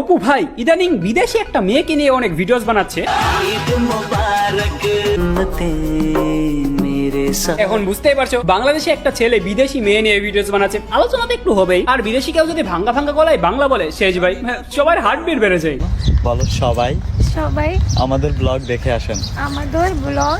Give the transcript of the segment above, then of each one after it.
অপু ভাই ইদানিং বিদেশে একটা মেয়েকে নিয়ে অনেক ভিডিওস বানাচ্ছে। এখন বুঝতেই পারছ বাংলাদেশে একটা ছেলে বিদেশি মেয়ে নিয়ে ভিডিওস বানাচ্ছে। আলোচনা তো একটু হবেই। আর বিদেশি কেউ যদি ভাঙ্গা ভাঙ্গা গলায় বাংলা বলে শেষ ভাই। হ্যাঁ, সবার হার্ট বিট বেড়ে যায়। বলো সবাই। সবাই। আমাদের ব্লগ দেখে আসেন। আমাদের ব্লগ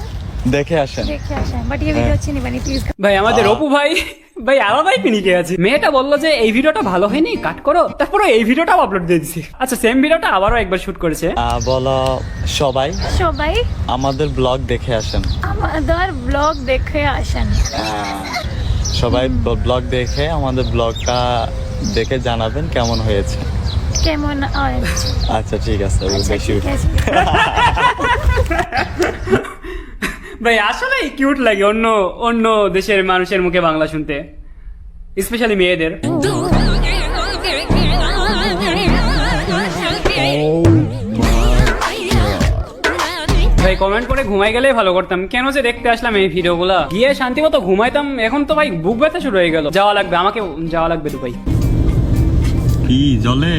দেখে আসেন। দেখে আসেন। বাট এই ভিডিও চিনি মানে প্লিজ ভাই আমাদের অপু ভাই ভাই আলাদাই পিনিকে আছে। মেয়েটা বলল যে এই ভিডিওটা ভালো হয়নি কাট করো। তারপরে এই ভিডিওটাও আপলোড দিয়ে দিছি। আচ্ছা সেম ভিডিওটা আবারও একবার শুট করেছে। আহ, বলো সবাই? সবাই? আমাদের ব্লগ দেখে আসেন। আমাদের ব্লগ দেখে আসেন। আহ, সবাই ব্লগ দেখে আমাদের ব্লগটা দেখে জানাবেন কেমন হয়েছে। কেমন হয়েছে? আচ্ছা ঠিক আছে আচ্ছা বেশি ঠিক আছে। ভাই আসলে কিউট লাগে অন্য অন্য দেশের মানুষের মুখে বাংলা শুনতে। স্পেশালি মেয়েদের। ভাই কমেন্ট করে ঘুমাই গেলেই ভালো করতাম। কেন যে দেখতে আসলাম এই ভিডিওগুলা? গিয়ে শান্তি মতো ঘুমাইতাম। এখন তো ভাই, বুক ব্যথা শুরু হয়ে গেল। যাওয়া লাগবে, আমাকে যাওয়া লাগবে দুবাই। কি, জলে?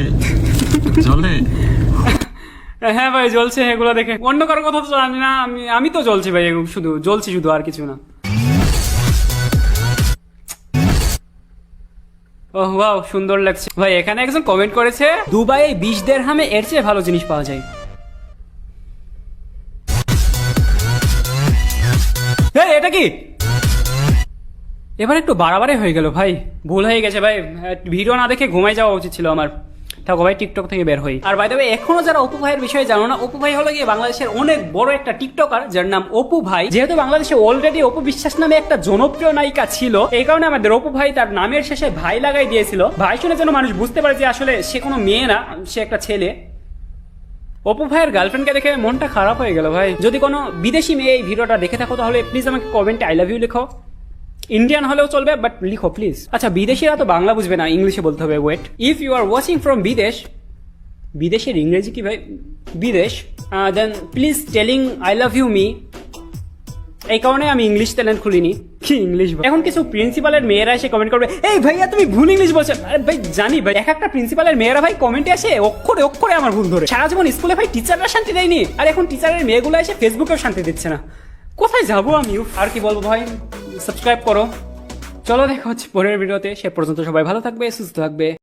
জলে? হ্যাঁ ভাই, জ্বলছে, এগুলো দেখে। অন্য কারও কথা তো জানি না, আমি আমি তো জ্বলছি ভাই শুধু, জ্বলছি শুধু আর কিছু না। ওহ সুন্দর লাগছে। ভাই, এখানে একজন কমেন্ট করেছে, দুবাইয়ে বিশ দের হামে এর চেয়ে ভালো জিনিস পাওয়া যায়। এটা কি? এবার একটু বাড়াবাড়ি হয়ে গেল, ভাই। ভুল হয়ে গেছে, ভাই। ভিডিও না দেখে ঘুমাই যাওয়া উচিত ছিল আমার। থাকো ভাই টিকটক থেকে বের হই। আর বাই এখনও যারা অপু ভাইয়ের বিষয়ে জানো না, অপু ভাই হলো গিয়ে বাংলাদেশের অনেক বড় একটা টিকটকার যার নাম অপু ভাই। যেহেতু বাংলাদেশে অলরেডি অপু বিশ্বাস নামে একটা জনপ্রিয় নায়িকা ছিল, এই কারণে আমাদের অপু ভাই তার নামের শেষে ভাই লাগাই দিয়েছিল। ভাই শুনে যেন মানুষ বুঝতে পারে যে আসলে সে কোনো মেয়ে না, সে একটা ছেলে। অপু ভাইয়ের গার্লফ্রেন্ডকে দেখে মনটা খারাপ হয়ে গেল ভাই। যদি কোনো বিদেশি মেয়ে এই ভিডিওটা দেখে থাকো, তাহলে প্লিজ আমাকে কমেন্টে আই লাভ ইউ লিখো। ইন্ডিয়ান হলেও চলবে বাট লিখো প্লিজ আচ্ছা বিদেশিরা তো বাংলা বুঝবে না, ইংলিশে বলতে হবে wait if you are watching from বিদেশ, বিদেশের ইংরেজি কি ভাই? বিদেশ then please telling I love you me এই কারণে আমি ইংলিশ ট্যালেন্ট খুলিনি। কি ইংলিশ এখন কিছু প্রিন্সিপালের মেয়েরা এসে কমেন্ট করবে, এই ভাইয়া, তুমি ভুল ইংলিশ বলছো। আরে ভাই, জানি ভাই। এক একটা প্রিন্সিপালের মেয়েরা ভাই কমেন্টে আসে, অক্ষরে অক্ষরে আমার ভুল ধরে। সারা জীবন স্কুলে ভাই টিচাররা শান্তি দেয়নি। আর এখন টিচারের মেয়েগুলো এসে ফেসবুকেও শান্তি দিচ্ছে না। কোথায় যাব আমি? আর কি বলব ভাই? সাবস্ক্রাইব করো। চলো দেখা হচ্ছে পরের ভিডিওতে। সে পর্যন্ত সবাই ভালো থাকবে সুস্থ থাকবে।